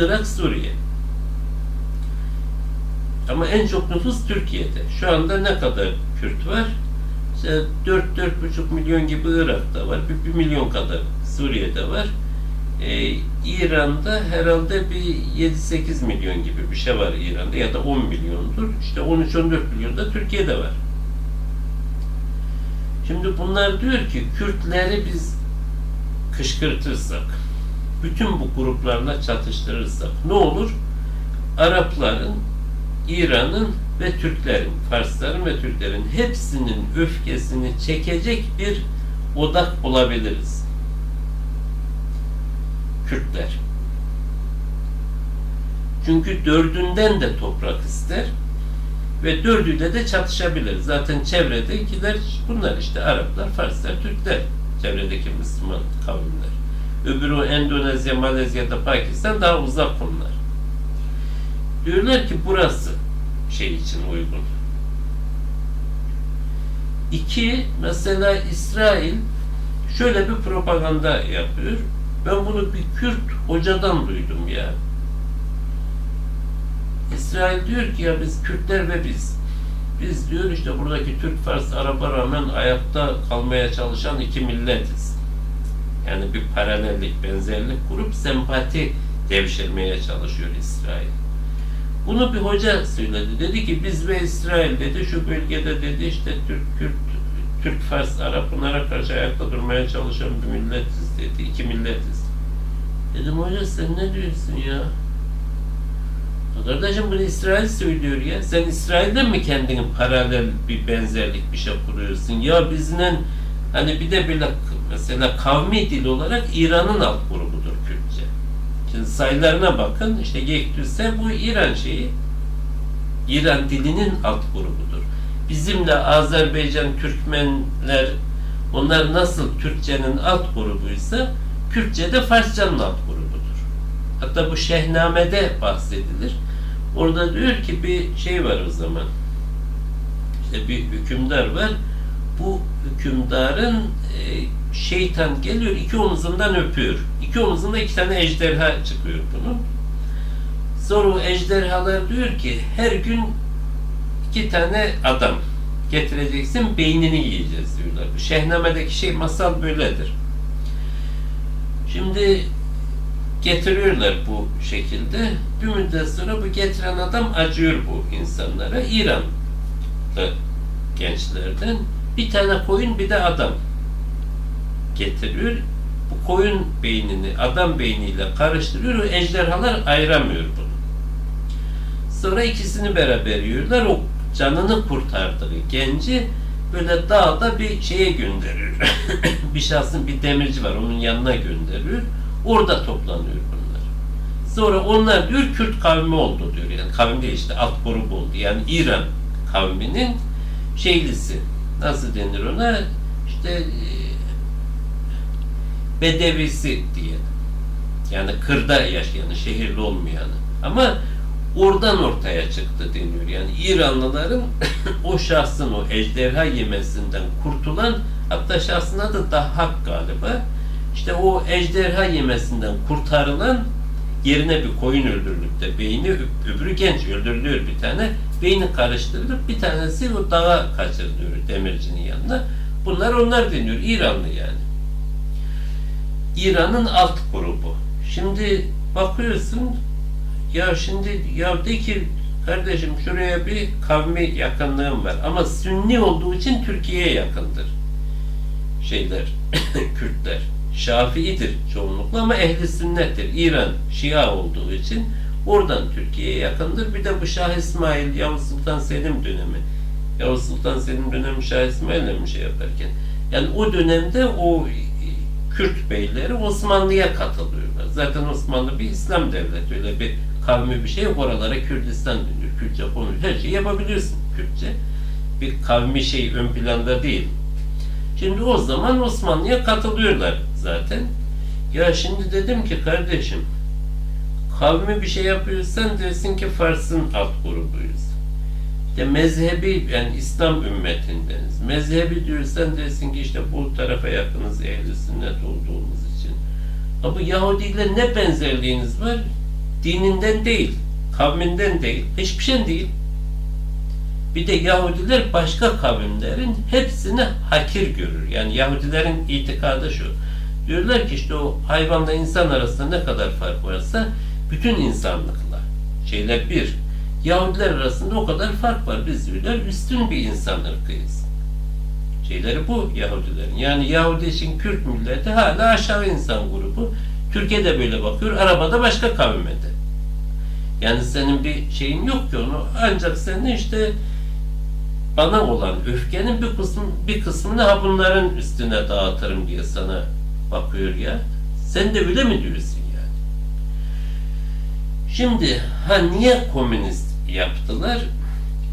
Irak, Suriye. Ama en çok nüfus Türkiye'de. Şu anda ne kadar Kürt var? İşte 4-4,5 milyon gibi Irak'ta var. 1, 1 milyon kadar Suriye'de var. Ee, İran'da herhalde bir 7-8 milyon gibi bir şey var İran'da ya da 10 milyondur. İşte 13-14 milyon da Türkiye'de var. Şimdi bunlar diyor ki Kürtleri biz kışkırtırsak, bütün bu gruplarla çatıştırırsak ne olur? Arapların, İran'ın ve Türklerin, Farsların ve Türklerin hepsinin öfkesini çekecek bir odak bulabiliriz. Kürtler. Çünkü dördünden de toprak ister ve dördüyle de çatışabilir. Zaten çevredekiler bunlar işte Araplar, Farslar, Türkler. Çevredeki Müslüman kavimler. Öbürü Endonezya, Malezya'da Pakistan daha uzak konular. Diyorlar ki burası şey için uygun. İki, mesela İsrail şöyle bir propaganda yapıyor. Ben bunu bir Kürt hocadan duydum ya. İsrail diyor ki ya biz Kürtler ve biz. Biz diyor işte buradaki Türk, Fars, Arap'a rağmen ayakta kalmaya çalışan iki milletiz. Yani bir paralellik, benzerlik kurup sempati devşirmeye çalışıyor İsrail. Bunu bir hoca söyledi. Dedi ki biz ve İsrail dedi şu bölgede dedi işte Türk, Kürt, Türk, Fars, Arap bunlara karşı ayakta durmaya çalışan bir milletiz dedi. iki milletiz. Dedim hoca sen ne diyorsun ya? Kardeşim bunu İsrail söylüyor ya. Sen İsrail'den mi kendini paralel bir benzerlik bir şey kuruyorsun? Ya bizden hani bir de böyle mesela kavmi dil olarak İran'ın alt grubudur Kürtçe. Şimdi sayılarına bakın işte Yektüse bu İran şeyi. İran dilinin alt grubudur. Bizimle Azerbaycan, Türkmenler onlar nasıl Türkçenin alt grubuysa Kürtçe de Farsçanın alt grubudur. Hatta bu Şehnamede bahsedilir. Orada diyor ki bir şey var o zaman. İşte bir hükümdar var. Bu hükümdarın e, şeytan geliyor iki omuzundan öpüyor. İki omuzunda iki tane ejderha çıkıyor bunun. Sonra o ejderhalar diyor ki her gün iki tane adam getireceksin beynini yiyeceğiz diyorlar. Bu Şehnamedeki şey masal böyledir. Şimdi getiriyorlar bu şekilde. Bir müddet sonra bu getiren adam acıyor bu insanlara. İranlı gençlerden bir tane koyun bir de adam getiriyor. Bu koyun beynini adam beyniyle karıştırıyor. O ejderhalar ayıramıyor bunu. Sonra ikisini beraber yiyorlar. O canını kurtardığı genci böyle dağda bir şeye gönderiyor. bir şahsın bir demirci var. Onun yanına gönderiyor. Orada toplanıyor bunlar. Sonra onlar diyor Kürt kavmi oldu diyor. Yani kavim değil işte alt grup oldu. Yani İran kavminin şeylisi. Nasıl denir ona? İşte e, bedevisi diye. Yani kırda yaşayanı, şehirli olmayanı. Ama oradan ortaya çıktı deniyor. Yani İranlıların o şahsın o ejderha yemesinden kurtulan hatta şahsın adı Dahhak galiba. İşte o ejderha yemesinden kurtarılan yerine bir koyun öldürülüp de beyni öbürü genç öldürülüyor bir tane. Beyni karıştırılıp bir tanesi o dağa kaçırılıyor demircinin yanına. Bunlar onlar deniyor. İranlı yani. İran'ın alt grubu. Şimdi bakıyorsun ya şimdi ya de ki kardeşim şuraya bir kavmi yakınlığım var ama Sünni olduğu için Türkiye'ye yakındır. Şeyler, Kürtler. Şafii'dir çoğunlukla ama ehli sünnettir. İran Şia olduğu için oradan Türkiye'ye yakındır. Bir de bu Şah İsmail, Yavuz Sultan Selim dönemi. Yavuz Sultan Selim dönemi Şah İsmail'le mi şey yaparken. Yani o dönemde o Kürt beyleri Osmanlı'ya katılıyorlar. Zaten Osmanlı bir İslam devleti. Öyle bir kavmi bir şey. Oralara Kürdistan deniyor. Kürtçe konuş. Her şeyi yapabilirsin Kürtçe. Bir kavmi şey ön planda değil. Şimdi o zaman Osmanlı'ya katılıyorlar zaten. Ya şimdi dedim ki kardeşim kavmi bir şey yapıyorsan dersin ki Fars'ın alt grubuyuz. İşte mezhebi yani İslam ümmetindeniz. Mezhebi diyorsan dersin ki işte bu tarafa yakınız ehli sünnet olduğumuz için. Ama Yahudiyle ne benzerliğiniz var? dininden değil, kavminden değil, hiçbir şey değil. Bir de Yahudiler başka kavimlerin hepsini hakir görür. Yani Yahudilerin itikadı şu. Diyorlar ki işte o hayvanla insan arasında ne kadar fark varsa bütün insanlıkla şeyler bir. Yahudiler arasında o kadar fark var. Biz diyorlar üstün bir insan ırkıyız. Şeyleri bu Yahudilerin. Yani Yahudi için Kürt milleti hala aşağı insan grubu. Türkiye'de böyle bakıyor. Arabada başka kavime de. Yani senin bir şeyin yok ki onu. Ancak senin işte bana olan öfkenin bir kısmı bir kısmını ha bunların üstüne dağıtırım diye sana bakıyor ya. Sen de öyle mi diyorsun? Şimdi ha niye komünist yaptılar?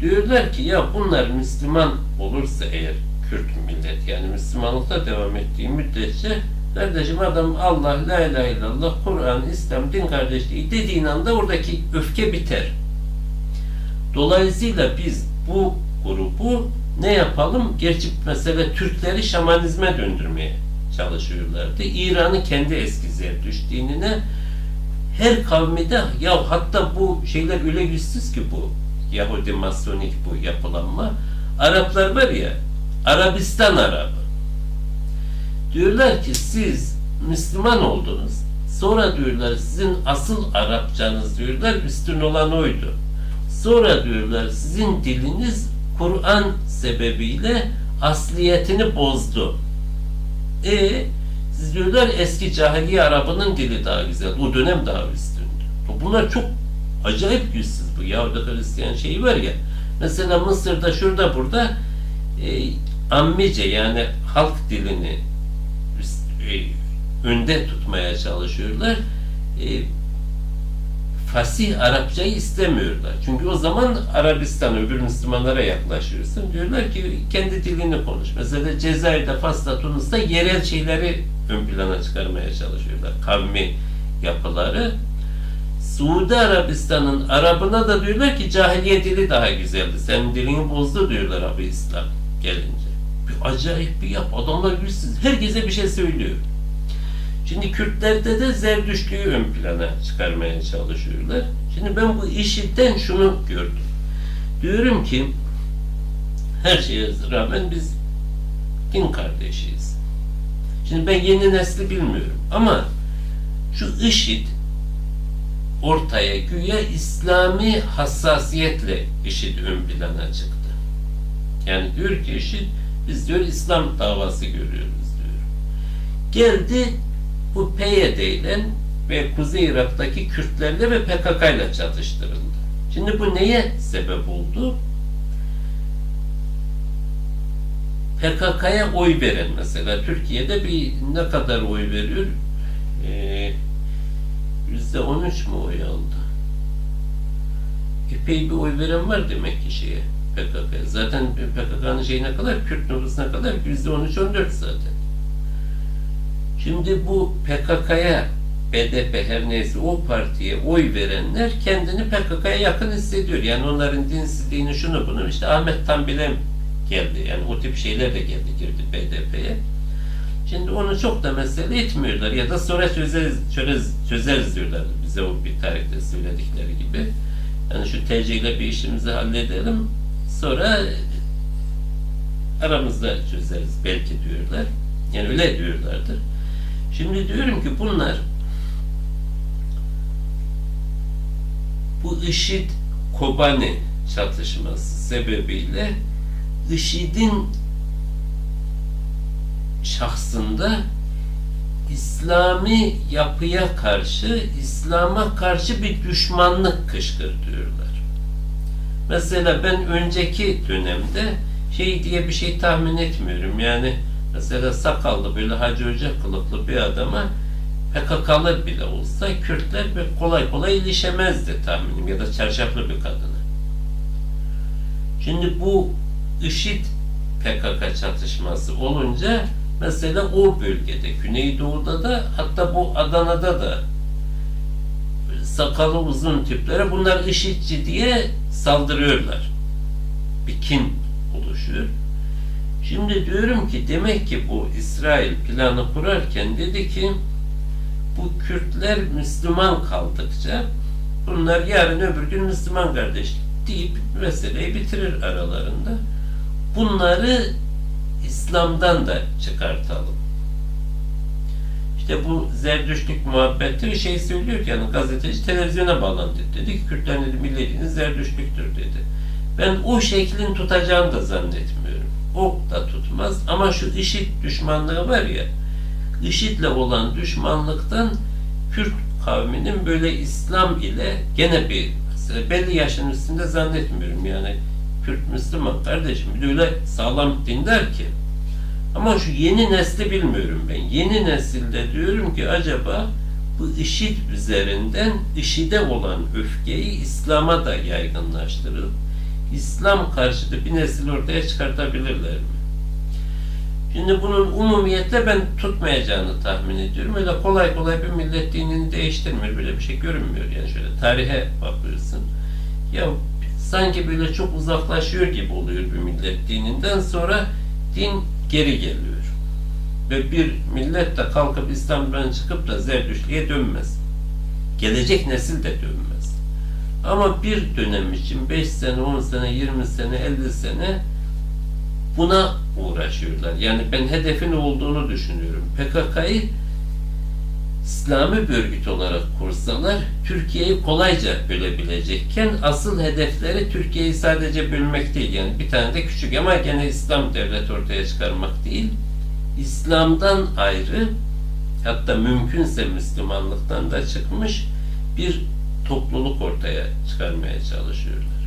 Diyorlar ki ya bunlar Müslüman olursa eğer Kürt millet yani Müslümanlıkta devam ettiği müddetçe kardeşim adam Allah, la ilahe illallah, Kur'an, İslam, din kardeşliği dediğin anda oradaki öfke biter. Dolayısıyla biz bu grubu ne yapalım? Gerçi mesela Türkleri şamanizme döndürmeye çalışıyorlardı. İran'ın kendi eski Zerdüşt dinine her kavmide ya hatta bu şeyler öyle güçsüz ki bu Yahudi Masonik bu yapılanma. Araplar var ya Arabistan Arabı. Diyorlar ki siz Müslüman oldunuz. Sonra diyorlar sizin asıl Arapçanız diyorlar üstün olan oydu. Sonra diyorlar sizin diliniz Kur'an sebebiyle asliyetini bozdu. E diyorlar eski cahiliye Arap'ının dili daha güzel. O dönem daha üstündü. Bunlar çok acayip güçsüz bu Yahudi Hristiyan şeyi var ya. Mesela Mısır'da şurada burada e, ammice yani halk dilini üst, e, önde tutmaya çalışıyorlar. E, fasih Arapçayı istemiyorlar. Çünkü o zaman Arabistan öbür Müslümanlara yaklaşıyorsun. Diyorlar ki kendi dilini konuş. Mesela Cezayir'de, Fas'ta, Tunus'ta yerel şeyleri ön plana çıkarmaya çalışıyorlar. Kavmi yapıları. Suudi Arabistan'ın Arabına da diyorlar ki cahiliye dili daha güzeldi. Senin dilini bozdu diyorlar abi İslam gelince. Bir acayip bir yap. Adamlar güçsüz. Herkese bir şey söylüyor. Şimdi Kürtlerde de Zerdüştlüğü ön plana çıkarmaya çalışıyorlar. Şimdi ben bu işitten şunu gördüm. Diyorum ki her şeye rağmen biz din kardeşiyiz. Şimdi ben yeni nesli bilmiyorum ama şu IŞİD ortaya güya İslami hassasiyetle IŞİD ön plana çıktı. Yani diyor ki IŞİD biz diyor İslam davası görüyoruz diyor. Geldi bu PYD ile ve Kuzey Irak'taki Kürtlerle ve PKK ile çatıştırıldı. Şimdi bu neye sebep oldu? PKK'ya oy veren mesela Türkiye'de bir ne kadar oy veriyor? Ee, yüzde on üç mü oy aldı? Epey bir oy veren var demek ki şeye PKK'ya. Zaten PKK'nın şeyine kadar Kürt nüfusuna kadar yüzde on üç on dört zaten. Şimdi bu PKK'ya BDP her neyse o partiye oy verenler kendini PKK'ya yakın hissediyor. Yani onların dinsizliğini şunu bunu işte Ahmet Tanbil'e geldi. Yani o tip şeyler de geldi girdi BDP'ye. Şimdi onu çok da mesele etmiyorlar ya da sonra çözeriz, çözeriz, çözeriz diyorlar bize o bir tarihte söyledikleri gibi. Yani şu TC ile bir işimizi halledelim sonra aramızda çözeriz belki diyorlar. Yani öyle diyorlardır. Şimdi diyorum ki bunlar bu IŞİD Kobani çatışması sebebiyle IŞİD'in şahsında İslami yapıya karşı, İslam'a karşı bir düşmanlık kışkırtıyorlar. Mesela ben önceki dönemde şey diye bir şey tahmin etmiyorum. Yani mesela sakallı böyle Hacı Hoca kılıklı bir adama PKK'lı bile olsa Kürtler kolay kolay ilişemezdi tahminim ya da çarşaflı bir kadına. Şimdi bu IŞİD PKK çatışması olunca mesela o bölgede, Güneydoğu'da da hatta bu Adana'da da sakalı uzun tiplere bunlar IŞİD'ci diye saldırıyorlar. Bir kin oluşuyor. Şimdi diyorum ki demek ki bu İsrail planı kurarken dedi ki bu Kürtler Müslüman kaldıkça Bunlar yarın öbür gün Müslüman kardeş deyip meseleyi bitirir aralarında. Bunları İslam'dan da çıkartalım. İşte bu zerdüştlük muhabbeti bir şey söylüyor ki yani gazeteci televizyona bağlandı dedi ki Kürtlerin dedi milletiniz zerdüştlüktür dedi. Ben o şeklin tutacağını da zannetmiyorum. O da tutmaz. Ama şu IŞİD düşmanlığı var ya IŞİD'le olan düşmanlıktan Kürt kavminin böyle İslam ile gene bir belli yaşın üstünde zannetmiyorum yani. Kürt Müslüman kardeşim bir öyle sağlam dindar ki. Ama şu yeni nesli bilmiyorum ben. Yeni nesilde diyorum ki acaba bu IŞİD üzerinden IŞİD'e olan öfkeyi İslam'a da yaygınlaştırıp İslam karşıtı bir nesil ortaya çıkartabilirler mi? Şimdi bunun umumiyetle ben tutmayacağını tahmin ediyorum. Öyle kolay kolay bir millet dinini değiştirmiyor. Böyle bir şey görünmüyor. Yani şöyle tarihe bakıyorsun. Ya sanki böyle çok uzaklaşıyor gibi oluyor bir millet dininden sonra din geri geliyor. Ve bir millet de kalkıp İslam'dan çıkıp da Zerdüştlüğe dönmez. Gelecek nesil de dönmez. Ama bir dönem için 5 sene, 10 sene, 20 sene, 50 sene buna uğraşıyorlar. Yani ben hedefin olduğunu düşünüyorum. PKK'yı İslami bir örgüt olarak kursalar Türkiye'yi kolayca bölebilecekken asıl hedefleri Türkiye'yi sadece bölmek değil. Yani bir tane de küçük ama gene İslam devlet ortaya çıkarmak değil. İslam'dan ayrı hatta mümkünse Müslümanlıktan da çıkmış bir topluluk ortaya çıkarmaya çalışıyorlar.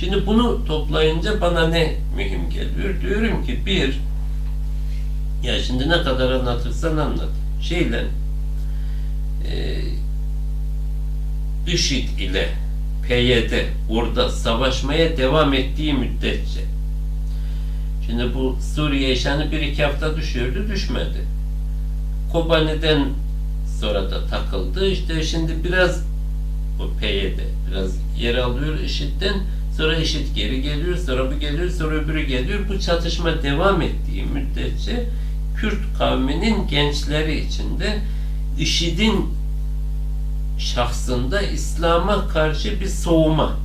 Şimdi bunu toplayınca bana ne mühim geliyor? Diyorum ki bir, ya şimdi ne kadar anlatırsan anlat. Şeyle e, IŞİD ile PYD orada savaşmaya devam ettiği müddetçe şimdi bu Suriye işanı bir iki hafta düşüyordu düşmedi. Kobani'den sonra da takıldı. İşte şimdi biraz bu PYD biraz yer alıyor IŞİD'den sonra IŞİD geri geliyor sonra bu geliyor sonra öbürü geliyor. Bu çatışma devam ettiği müddetçe Kürt kavminin gençleri içinde IŞİD'in şahsında İslam'a karşı bir soğuma,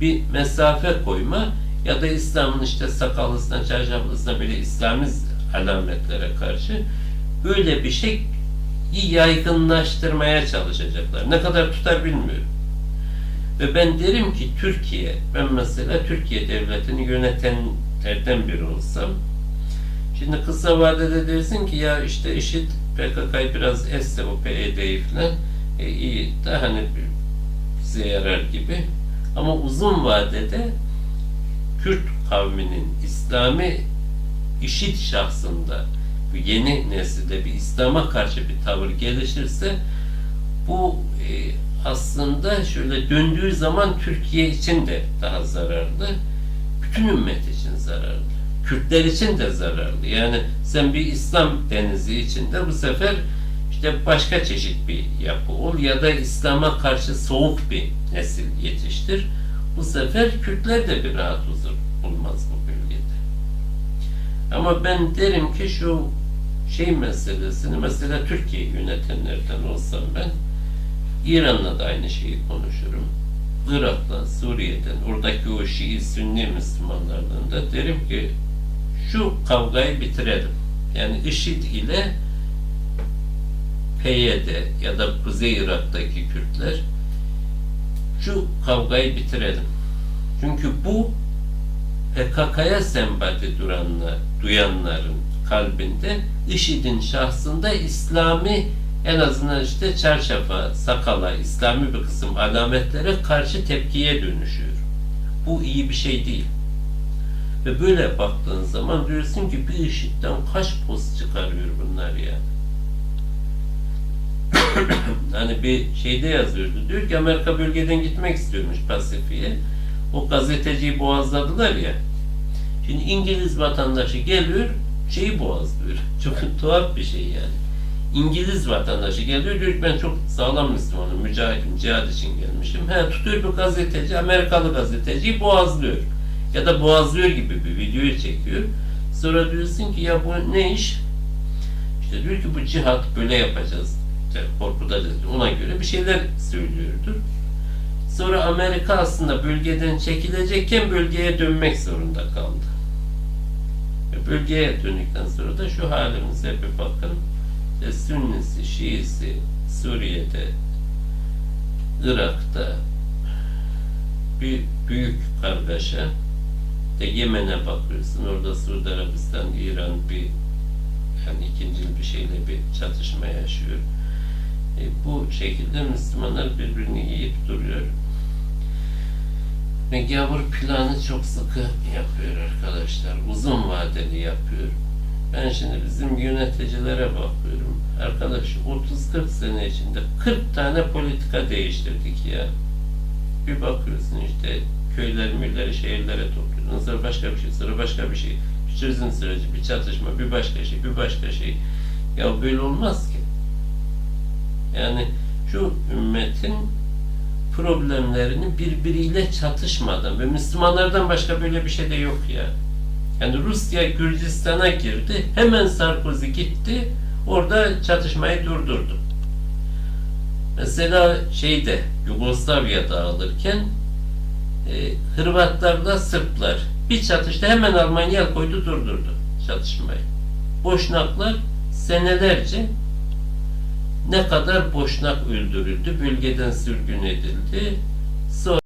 bir mesafe koyma ya da İslam'ın işte sakallısına, çarşaflısına böyle İslami alametlere karşı böyle bir şey yaygınlaştırmaya çalışacaklar. Ne kadar tutar bilmiyorum. Ve ben derim ki Türkiye, ben mesela Türkiye devletini yönetenlerden biri olsam, şimdi kısa vadede dersin ki ya işte işit PKK'yı biraz esse o PYD'yi falan e, iyi de hani bize yarar gibi. Ama uzun vadede Kürt kavminin İslami işit şahsında yeni nesilde bir İslam'a karşı bir tavır gelişirse bu e, aslında şöyle döndüğü zaman Türkiye için de daha zararlı, bütün ümmet için zararlı. Kürtler için de zararlı. Yani sen bir İslam denizi içinde bu sefer işte başka çeşit bir yapı ol ya da İslam'a karşı soğuk bir nesil yetiştir. Bu sefer Kürtler de bir rahat huzur bulmaz bu bölgede. Ama ben derim ki şu şey meselesini mesela Türkiye yönetenlerden olsam ben İran'la da aynı şeyi konuşurum. Irak'la, Suriye'den, oradaki o Şii Sünni Müslümanlardan da derim ki şu kavgayı bitirelim. Yani IŞİD ile PYD ya da Kuzey Irak'taki Kürtler şu kavgayı bitirelim. Çünkü bu PKK'ya sempati duranlar, duyanların kalbinde IŞİD'in şahsında İslami en azından işte çarşafa, sakala, İslami bir kısım alametlere karşı tepkiye dönüşüyor. Bu iyi bir şey değil. Ve böyle baktığın zaman diyorsun ki bir IŞİD'den kaç post çıkarıyor bunlar ya. hani bir şeyde yazıyordu. Diyor ki Amerika bölgeden gitmek istiyormuş Pasifik'e. O gazeteciyi boğazladılar ya. Şimdi İngiliz vatandaşı geliyor, şeyi boğazlıyor. Çok tuhaf bir şey yani. İngiliz vatandaşı geliyor diyor ki ben çok sağlam Müslümanım, mücahidim, cihad için gelmişim. He tutuyor bir gazeteci, Amerikalı gazeteciyi boğazlıyor. Ya da boğazlıyor gibi bir videoyu çekiyor. Sonra diyorsun ki ya bu ne iş? İşte diyor ki bu cihat böyle yapacağız. işte korkuda ona göre bir şeyler söylüyordur. Sonra Amerika aslında bölgeden çekilecekken bölgeye dönmek zorunda kaldı. Ve bölgeye döndükten sonra da şu halimize bir bakın. İşte Sünnisi, Şiisi, Suriye'de, Irak'ta bir büyük kargaşa. De Yemen'e bakıyorsun, orada Suudi Arabistan, İran bir yani ikinci bir şeyle bir çatışma yaşıyor. E, bu şekilde Müslümanlar birbirini yiyip duruyor. Ve gavur planı çok sıkı yapıyor arkadaşlar. Uzun vadeli yapıyor. Ben şimdi bizim yöneticilere bakıyorum. Arkadaş 30-40 sene içinde 40 tane politika değiştirdik ya. Bir bakıyorsun işte köyler, mülleri, şehirlere topluyorsun. Sonra başka bir şey, sonra başka bir şey. Bir çözüm süreci, bir çatışma, bir başka şey, bir başka şey. Ya böyle olmaz ki. Yani şu ümmetin problemlerini birbiriyle çatışmadan ve Müslümanlardan başka böyle bir şey de yok ya. Yani Rusya Gürcistan'a girdi, hemen Sarkozy gitti, orada çatışmayı durdurdu. Mesela şeyde Yugoslavya dağılırken e, Hırvatlarla Sırplar bir çatışta hemen Almanya koydu durdurdu çatışmayı. Boşnaklar senelerce ne kadar boşnak öldürüldü, bölgeden sürgün edildi. Sonra